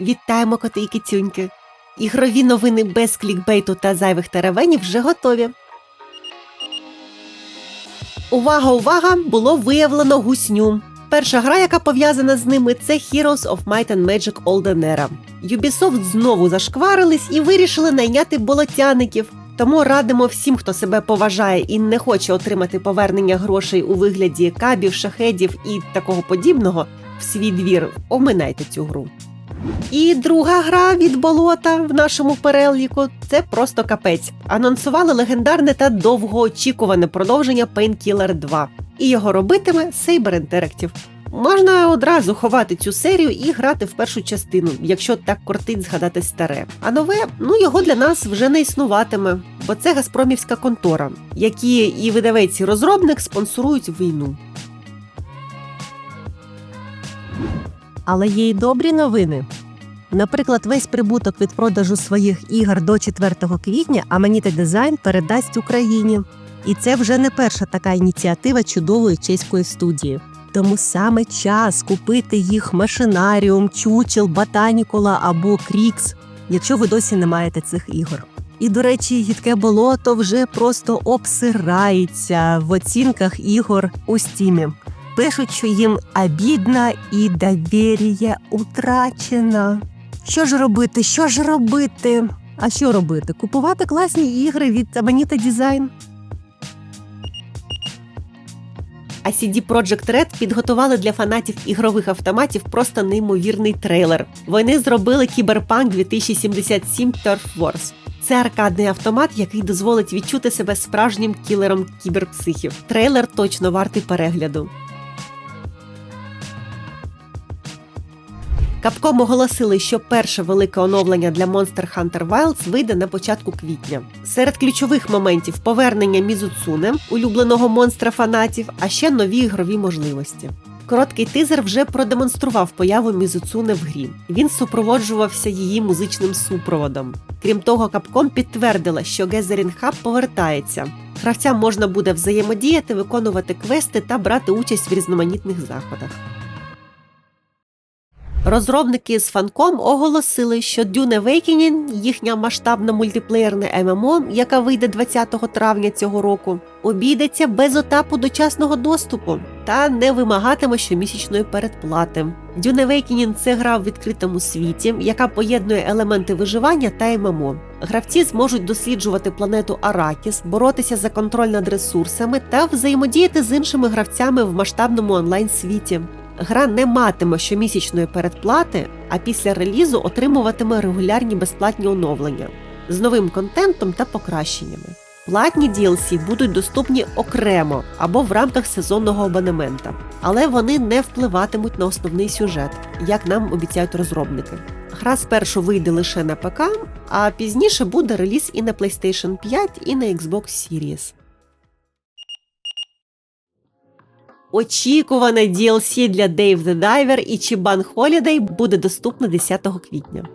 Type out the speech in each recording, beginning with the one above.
Вітаємо коти і кицюньки! Ігрові новини без клікбейту та зайвих теревенів вже готові. Увага, увага! Було виявлено гусню. Перша гра, яка пов'язана з ними, це Heroes of Might and Magic Olden Era. Ubisoft знову зашкварились і вирішили найняти болотяників. Тому радимо всім, хто себе поважає і не хоче отримати повернення грошей у вигляді кабів, шахедів і такого подібного в свій двір. Оминайте цю гру. І друга гра від болота в нашому переліку це просто капець. Анонсували легендарне та довгоочікуване продовження Painkiller 2. І його робитиме Saber Interactive. Можна одразу ховати цю серію і грати в першу частину, якщо так кортить згадати старе. А нове, ну його для нас вже не існуватиме, бо це Газпромівська контора, які і видавець, і розробник спонсорують війну. Але є й добрі новини. Наприклад, весь прибуток від продажу своїх ігор до 4 квітня Amanita Design передасть Україні. І це вже не перша така ініціатива чудової чеської студії. Тому саме час купити їх машинаріум, чучел, ботанікула або крікс, якщо ви досі не маєте цих ігор. І, до речі, гідке болото вже просто обсирається в оцінках ігор у стімі. Пишуть, що їм обідно і довір'я утрачено. Що ж робити? Що ж робити? А що робити? Купувати класні ігри від Amanita Design? А CD Projekt Red підготували для фанатів ігрових автоматів просто неймовірний трейлер. Вони зробили Cyberpunk 2077 Turf Wars. Це аркадний автомат, який дозволить відчути себе справжнім кілером кіберпсихів. Трейлер точно вартий перегляду. Капком оголосили, що перше велике оновлення для Monster Hunter Wilds вийде на початку квітня. Серед ключових моментів повернення Мізуцуне, улюбленого монстра фанатів, а ще нові ігрові можливості. Короткий тизер вже продемонстрував появу Мізуцуне в грі. Він супроводжувався її музичним супроводом. Крім того, Капком підтвердила, що Gathering Hub повертається. Гравцям можна буде взаємодіяти, виконувати квести та брати участь в різноманітних заходах. Розробники з Фанком оголосили, що Dune Awakening, їхня масштабна мультиплеєрна ММО, яка вийде 20 травня цього року, обійдеться без етапу дочасного доступу та не вимагатиме щомісячної передплати. Dune Awakening – це гра в відкритому світі, яка поєднує елементи виживання та ММО. Гравці зможуть досліджувати планету Аракіс, боротися за контроль над ресурсами та взаємодіяти з іншими гравцями в масштабному онлайн-світі. Гра не матиме щомісячної передплати, а після релізу отримуватиме регулярні безплатні оновлення з новим контентом та покращеннями. Платні DLC будуть доступні окремо або в рамках сезонного абонемента, але вони не впливатимуть на основний сюжет, як нам обіцяють розробники. Гра спершу вийде лише на ПК, а пізніше буде реліз і на PlayStation 5, і на Xbox Series. Очікуване DLC для Dave the Diver і Чібан Holiday буде доступна 10 квітня.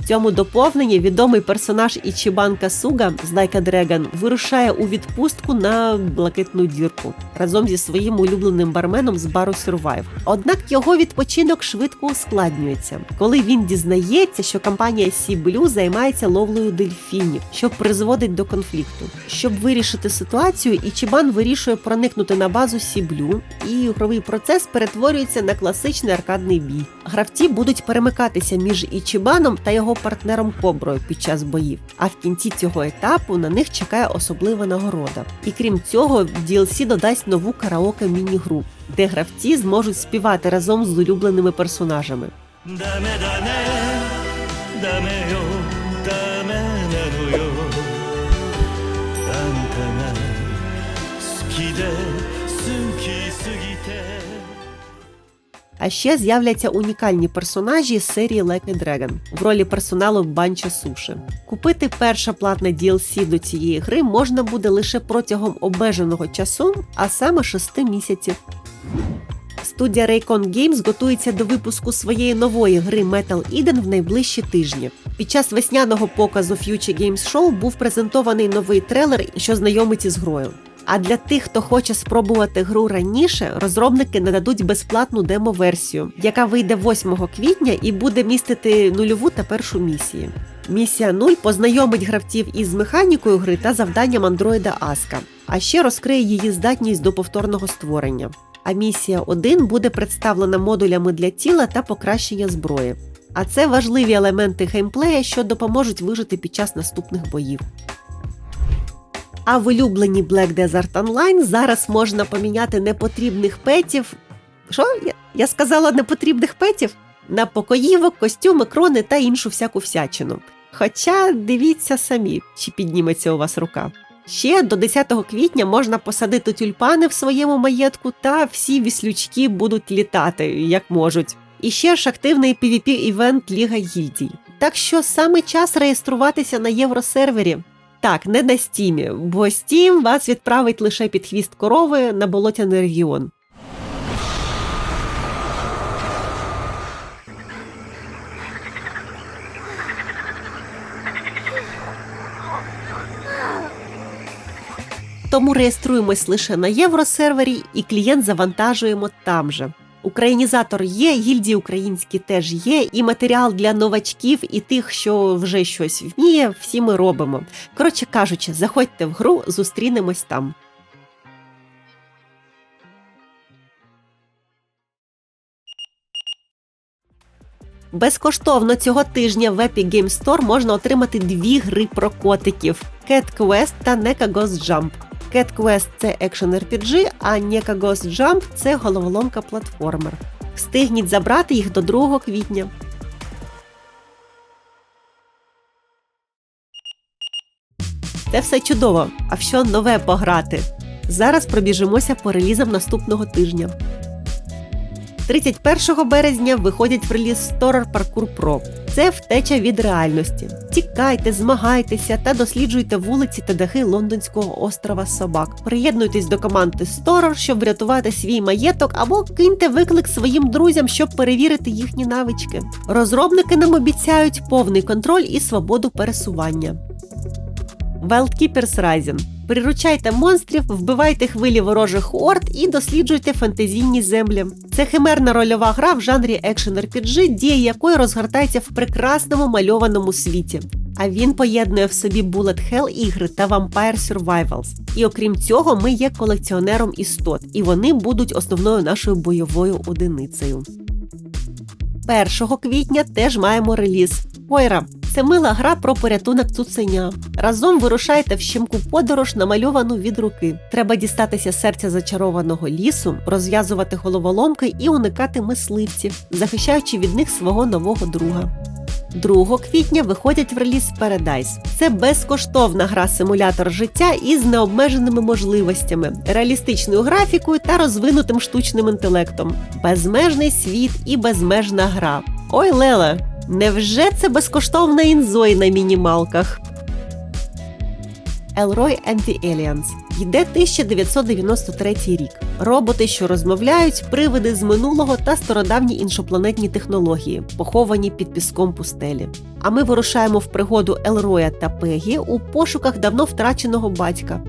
В цьому доповненні відомий персонаж Ічібан Касуга з Like Dragon вирушає у відпустку на блакитну дірку разом зі своїм улюбленим барменом з бару Survive. Однак його відпочинок швидко ускладнюється, коли він дізнається, що компанія Blue займається ловлею дельфінів, що призводить до конфлікту. Щоб вирішити ситуацію, Ічібан вирішує проникнути на базу Blue, і ігровий процес перетворюється на класичний аркадний бій. Гравці будуть перемикатися між Ічібаном та його партнером Коброю під час боїв. А в кінці цього етапу на них чекає особлива нагорода. І крім цього, DLC додасть нову караоке міні-гру, де гравці зможуть співати разом з улюбленими персонажами. ダ А ще з'являться унікальні персонажі з серії a Dragon в ролі персоналу Банча Суші. Купити перше платне DLC до цієї гри можна буде лише протягом обмеженого часу, а саме 6 місяців. Студія Raycon Games готується до випуску своєї нової гри Metal Eden в найближчі тижні. Під час весняного показу Future Games Show був презентований новий трейлер, що знайомить із грою. А для тих, хто хоче спробувати гру раніше, розробники нададуть безплатну демо-версію, яка вийде 8 квітня і буде містити нульову та першу місії. Місія 0 познайомить гравців із механікою гри та завданням андроїда Аска, а ще розкриє її здатність до повторного створення. А місія 1 буде представлена модулями для тіла та покращення зброї. А це важливі елементи геймплея, що допоможуть вижити під час наступних боїв. А в улюбленій Black Desert Online зараз можна поміняти непотрібних петів. Що? Я, сказала непотрібних петів? На покоївок, костюми, крони та іншу всяку всячину. Хоча дивіться самі, чи підніметься у вас рука. Ще до 10 квітня можна посадити тюльпани в своєму маєтку, та всі віслючки будуть літати, як можуть. І ще ж активний PvP-івент Ліга Гільдій. Так що саме час реєструватися на євросервері. Так, не на стімі, бо стім вас відправить лише під хвіст корови на болотяний регіон. Тому реєструємось лише на євросервері і клієнт завантажуємо там же. Українізатор є, гільдії українські теж є, і матеріал для новачків і тих, що вже щось вміє, всі ми робимо. Коротше кажучи, заходьте в гру, зустрінемось там. Безкоштовно цього тижня в Epic Game Store можна отримати дві гри про котиків: Cat Quest та NECA Ghost Jump. Cat Quest – це екшен RPG, а Neka Ghost Jump – це головоломка платформер. Встигніть забрати їх до 2 квітня. Це все чудово. А що нове пограти? Зараз пробіжимося по релізам наступного тижня. 31 березня виходять в реліз Storer Parkour Pro. Це втеча від реальності. Тікайте, змагайтеся та досліджуйте вулиці та дахи лондонського острова Собак. Приєднуйтесь до команди Storer, щоб врятувати свій маєток, або киньте виклик своїм друзям, щоб перевірити їхні навички. Розробники нам обіцяють повний контроль і свободу пересування. Wild Keepers Rising. Приручайте монстрів, вбивайте хвилі ворожих орд і досліджуйте фантазійні землі. Це химерна рольова гра в жанрі екшен RPG, дія якої розгортається в прекрасному мальованому світі. А він поєднує в собі Bullet Hell ігри та Vampire Survivals. І окрім цього, ми є колекціонером істот, і вони будуть основною нашою бойовою одиницею. 1 квітня теж маємо реліз Пойра. Це мила гра про порятунок цуценя. Разом вирушайте в щемку подорож, намальовану від руки. Треба дістатися серця зачарованого лісу, розв'язувати головоломки і уникати мисливців, захищаючи від них свого нового друга. 2 квітня виходять в реліз Paradise. Це безкоштовна гра-симулятор життя із необмеженими можливостями, реалістичною графікою та розвинутим штучним інтелектом. Безмежний світ і безмежна гра. Ой, Леле! Невже це безкоштовна інзой на мінімалках? And the Aliens. Йде 1993 рік. Роботи, що розмовляють, привиди з минулого та стародавні іншопланетні технології, поховані під піском пустелі. А ми вирушаємо в пригоду Елроя та Пегі у пошуках давно втраченого батька.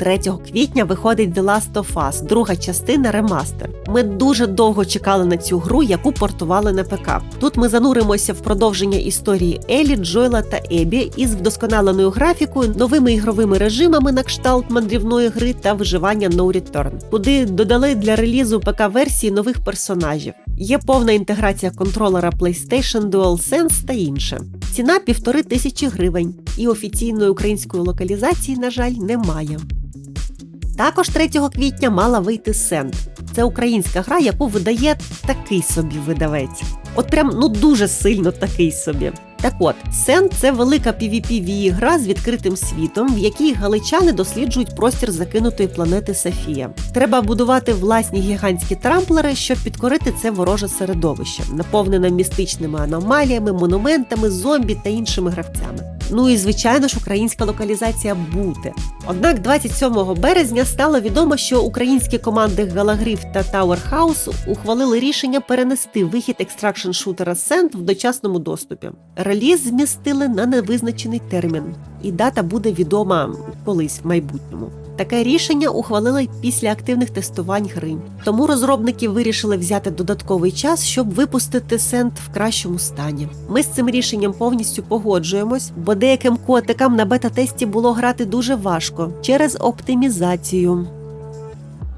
3 квітня виходить The Last of Us, друга частина ремастер. Ми дуже довго чекали на цю гру, яку портували на ПК. Тут ми зануримося в продовження історії Елі, Джойла та Ебі із вдосконаленою графікою, новими ігровими режимами на кшталт мандрівної гри та виживання No Return, куди додали для релізу ПК-версії нових персонажів. Є повна інтеграція контролера PlayStation DualSense та інше. Ціна півтори тисячі гривень, і офіційної української локалізації, на жаль, немає. Також 3 квітня мала вийти Сент. Це українська гра, яку видає такий собі видавець. От прям ну дуже сильно такий собі. Так от, Сент це велика pvp гра з відкритим світом, в якій галичани досліджують простір закинутої планети Софія. Треба будувати власні гігантські трамплери, щоб підкорити це вороже середовище, наповнене містичними аномаліями, монументами, зомбі та іншими гравцями. Ну і звичайно ж, українська локалізація бути. Однак 27 березня стало відомо, що українські команди Галагриф та House ухвалили рішення перенести вихід екстракшн шутера Сент в дочасному доступі. Реліз змістили на невизначений термін, і дата буде відома колись в майбутньому. Таке рішення ухвалили після активних тестувань гри. Тому розробники вирішили взяти додатковий час, щоб випустити сент в кращому стані. Ми з цим рішенням повністю погоджуємось, бо деяким котикам на бета-тесті було грати дуже важко через оптимізацію.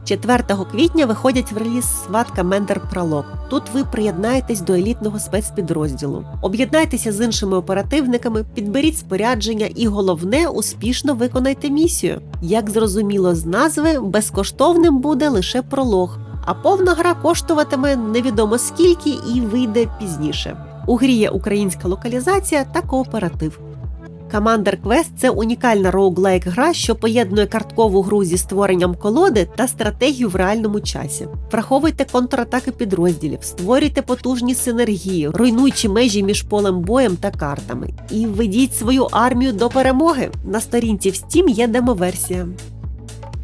4 квітня виходять в реліз SWAT Commander Prolog. Тут ви приєднаєтесь до елітного спецпідрозділу. Об'єднайтеся з іншими оперативниками, підберіть спорядження і головне успішно виконайте місію. Як зрозуміло з назви, безкоштовним буде лише пролог, а повна гра коштуватиме невідомо скільки і вийде пізніше. У грі є українська локалізація та кооператив. Commander Quest – це унікальна роуглайк гра, що поєднує карткову гру зі створенням колоди та стратегію в реальному часі. Враховуйте контратаки підрозділів, створюйте потужні синергії, руйнуючи межі між полем боєм та картами. І введіть свою армію до перемоги. На сторінці в Steam є демоверсія.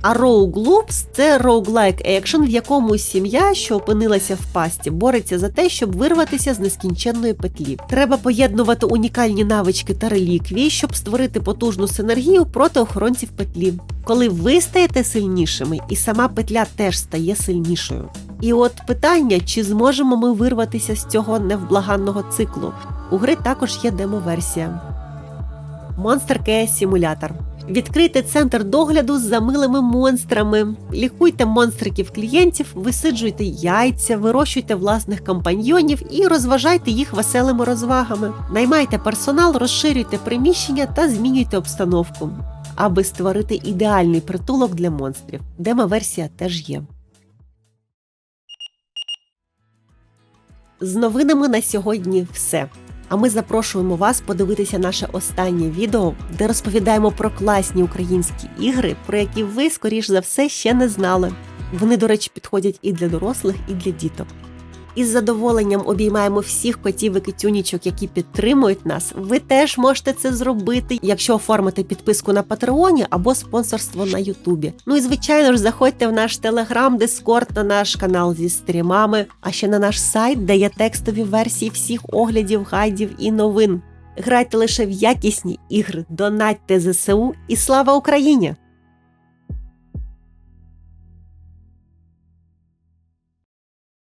А Rogue Loops – це roguelike екшен, в якому сім'я, що опинилася в пасті, бореться за те, щоб вирватися з нескінченної петлі. Треба поєднувати унікальні навички та реліквії, щоб створити потужну синергію проти охоронців петлі. Коли ви стаєте сильнішими, і сама петля теж стає сильнішою. І от питання, чи зможемо ми вирватися з цього невблаганного циклу. У гри також є демоверсія. Monster Care Simulator. Відкрийте центр догляду з замилими монстрами, лікуйте монстриків клієнтів, висиджуйте яйця, вирощуйте власних компаньйонів і розважайте їх веселими розвагами. Наймайте персонал, розширюйте приміщення та змінюйте обстановку, аби створити ідеальний притулок для монстрів. Демо-версія теж є. З новинами на сьогодні все. А ми запрошуємо вас подивитися наше останнє відео, де розповідаємо про класні українські ігри, про які ви, скоріш за все, ще не знали. Вони, до речі, підходять і для дорослих, і для діток. Із задоволенням обіймаємо всіх котів і китюнічок, які підтримують нас. Ви теж можете це зробити, якщо оформите підписку на Патреоні або спонсорство на Ютубі. Ну і звичайно ж, заходьте в наш телеграм, Дискорд, на наш канал зі стрімами, а ще на наш сайт, де є текстові версії всіх оглядів, гайдів і новин. Грайте лише в якісні ігри, донатьте ЗСУ і слава Україні!